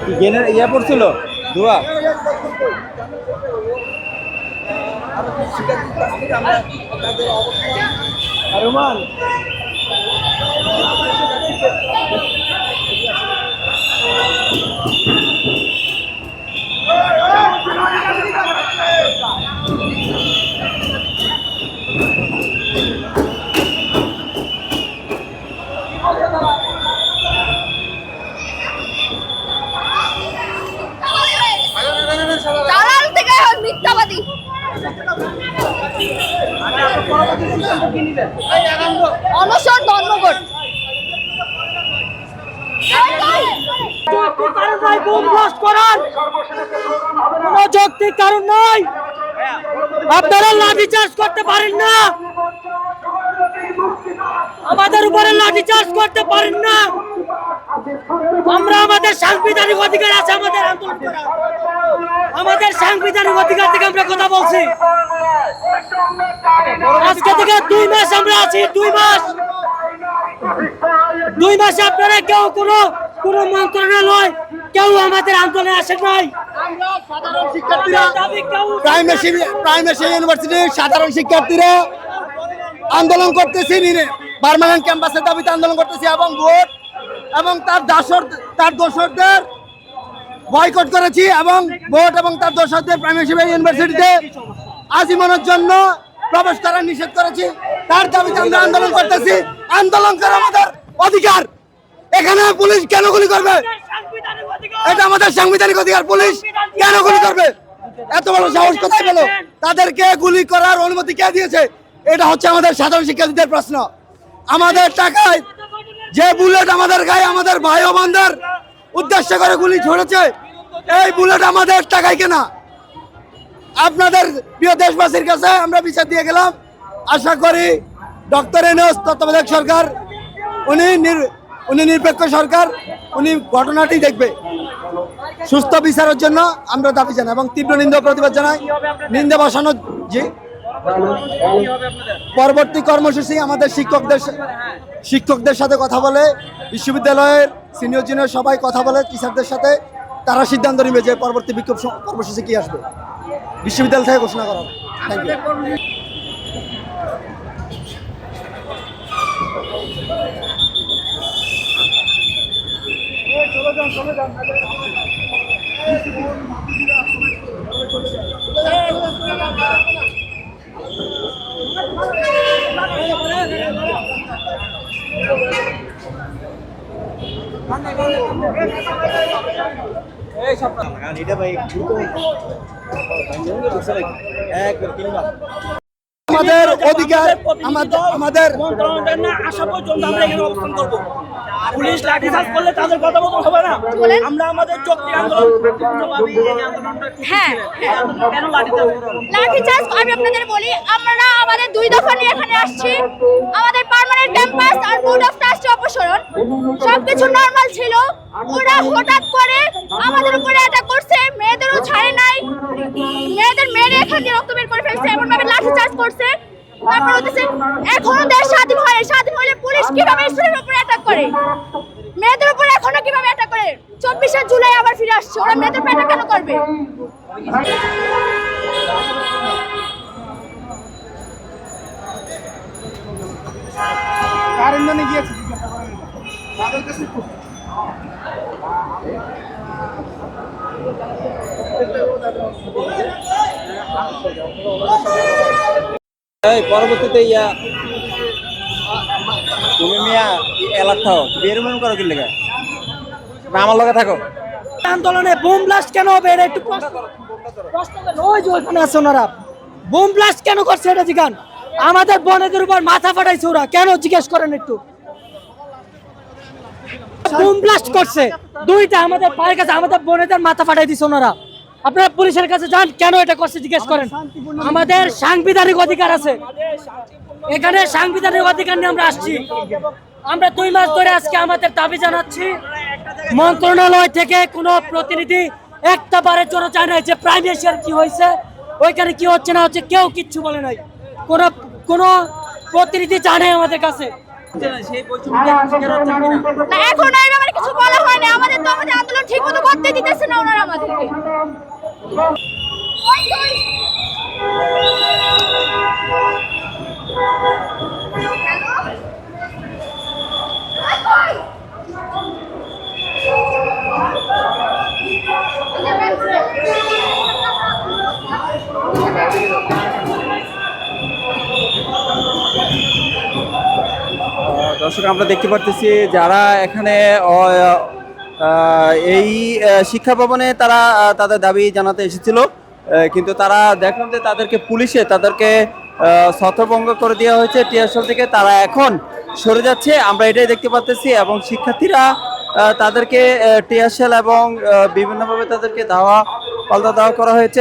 কি গেনের ইয়ে পড়ছিল? দোয়া? রুমান দালাল থেকে এখন মিথ্যাবাদী অনশন ধর্মঘট। যৌক্তিক কারণ নাই। আপনারা লাঠি চার্জ করতে পারেন না। আমাদের উপরে লাঠি চার্জ করতে পারেন না। আমরা আমাদের সাংবিধানিক অধিকার আছে আমাদের আন্দোলন আমাদের সাংবিধানিক অধিকার থেকে আমরা কথা বলছি। আজকে থেকে দুই মাস আমরা আছি দুই মাস। দুই মাসে আপনারা কেউ কোনো কোনো মন্ত্রণালয় কেউ আমাদের আন্দোলনে আসেন নাই। সাধারণ শিক্ষার্থীরা আন্দোলন করতেছি পার্মানেন্ট ক্যাম্পাসের দাবিতে আন্দোলন করতেছি এবং ভোট এবং তার দাসর তার দোসরদের বয়কট করেছি এবং ভোট এবং তার দোসরদের প্রাইমারি ইউনিভার্সিটিতে আজীবনের জন্য প্রবেশ করার নিষেধ করেছি। তার দাবিতে আমরা আন্দোলন করতেছি। আন্দোলন করা আমাদের অধিকার। এখানে পুলিশ কেন গুলি করবে? এটা আমাদের সাংবিধানিক অধিকার। পুলিশ কেন গুলি করবে? এত বড় সাহস কোথায় পেল? তাদেরকে গুলি করার অনুমতি কে দিয়েছে? এটা হচ্ছে আমাদের সাধারণ শিক্ষার্থীদের প্রশ্ন। আমাদের টাকায় যে বুলেট আমাদের গায়ে আমাদের ভাই ও বোনদের উদ্দেশ্য করে গুলি ছড়েছে, এই বুলেট আমাদের টাকায় কেনা। আপনাদের প্রিয় দেশবাসীর কাছে আমরা বিচার দিয়ে গেলাম। আশা করি ডক্টর এনএস তত্ত্বাবধায়ক সরকার, উনি উনি নিরপেক্ষ সরকার, উনি ঘটনাটি দেখবে। সুস্থ বিচারের জন্য আমরা দাবি জানাই এবং তীব্র নিন্দা প্রতিবাদ জানাই। নিন্দা বসানো জি পরবর্তী কর্মসূচি আমাদের শিক্ষকদের শিক্ষকদের সাথে কথা বলে, বিশ্ববিদ্যালয়ের সিনিয়র জুনিয়র সবাই কথা বলে টিচারদের সাথে তারা সিদ্ধান্ত নেবে যে পরবর্তী বিক্ষোভ কর্মসূচি কি আসবে। বিশ্ববিদ্যালয় থেকে ঘোষণা করা হবে থ্যাংক ইউ মাস আমাদের অধিকার আমাদের আমাদের আসা পর্যন্ত আমরা এখানে অবস্থান করব। পুলিশ লাঠিচার্জ করলে তাদের কথা মতো হবে না। আমরা আমাদের আন্দোলন হ্যাঁ। হ্যাঁ লাঠিচার্জ আমি আপনাদের বলি আমরা আমাদের দুই দফা নিয়ে এখানে আসছি। আমাদের পার্মানেন্ট ক্যাম্পাস আর বোর্ড অফ ট্রাস্টি অপসারণ। সবকিছু নর্মাল ছিল। ওরা হঠাৎ করে আমাদের উপরে অ্যাটাক করছে মেয়েদেরও ছাড়ে নাই এখান দিয়ে রক্ত বের করে ফেলছে এমন ভাবে লাঠিচার্জ করছে। তারপর হচ্ছে, এখনও দেশ স্বাধীন হয় স্বাধীন হলে পুলিশ কীভাবে স্টুডেন্টের উপরে অ্যাটাক করে? মেয়েদের উপরে এখনও কীভাবে অ্যাটাক করে? চব্বিশে জুলাই আবার ফিরে আসছে। ওরা মেয়েদের উপরে কেন করবে? এই পরবর্তীতে ইয়া, তুমি মিয়া, এলাক থাকো বের মন করো লেগে? আমার লগে থাকো। আন্দোলনে বোম ব্লাস্ট কেন হবে? এটা একটু ওই যে আছে ওনারা। বোম ব্লাস্ট কেন করছে এটা জিগান? আমাদের বোনেদের উপর মাথা ফাটাইছে ওরা। কেন জিজ্ঞেস করেন একটু? বোম ব্লাস্ট করছে। দুইটা আমাদের পায়ের কাছে, আমাদের বোনেদের মাথা ফাটাই দিছে ওনারা। আপনারা পুলিশের কাছে যান কেন এটা করছে জিজ্ঞেস করেন। আমাদের সাংবিধানিক অধিকার আছে। এখানে সাংবিধানিক অধিকার নিয়ে আমরা আসছি। আমরা দুই মাস ধরে আজকে আমাদের দাবি জানাচ্ছি মন্ত্রণালয় থেকে কোনো প্রতিনিধি একটা বারের জন্য জানে যে প্রাইভেসিয়ার কি হয়েছে ওইখানে কি হচ্ছে না হচ্ছে কেউ কিচ্ছু বলে নাই। কোনো কোনো প্রতিনিধি জানে আমাদের কাছে। এখন কিছু বলা হয় না। আমাদের তো আমাদের আন্দোলন ঠিক মতো করতে দিতেছে না ওনারা আমাদেরকে। দর্শক আমরা দেখতে পারতেছি যারা এখানে এই শিক্ষা ভবনে তারা তাদের দাবি জানাতে এসেছিল। কিন্তু তারা দেখলাম যে তাদেরকে পুলিশে, তাদেরকে ছত্রভঙ্গ করে দেওয়া হয়েছে টিয়ারশল থেকে। তারা এখন সরে যাচ্ছে, আমরা এটাই দেখতে পাচ্তেছি এবং শিক্ষার্থীরা তাদেরকে টিয়ারশেল এবং বিভিন্নভাবে তাদেরকে ধাওয়া, পাল্টা দাওয়া করা হয়েছে।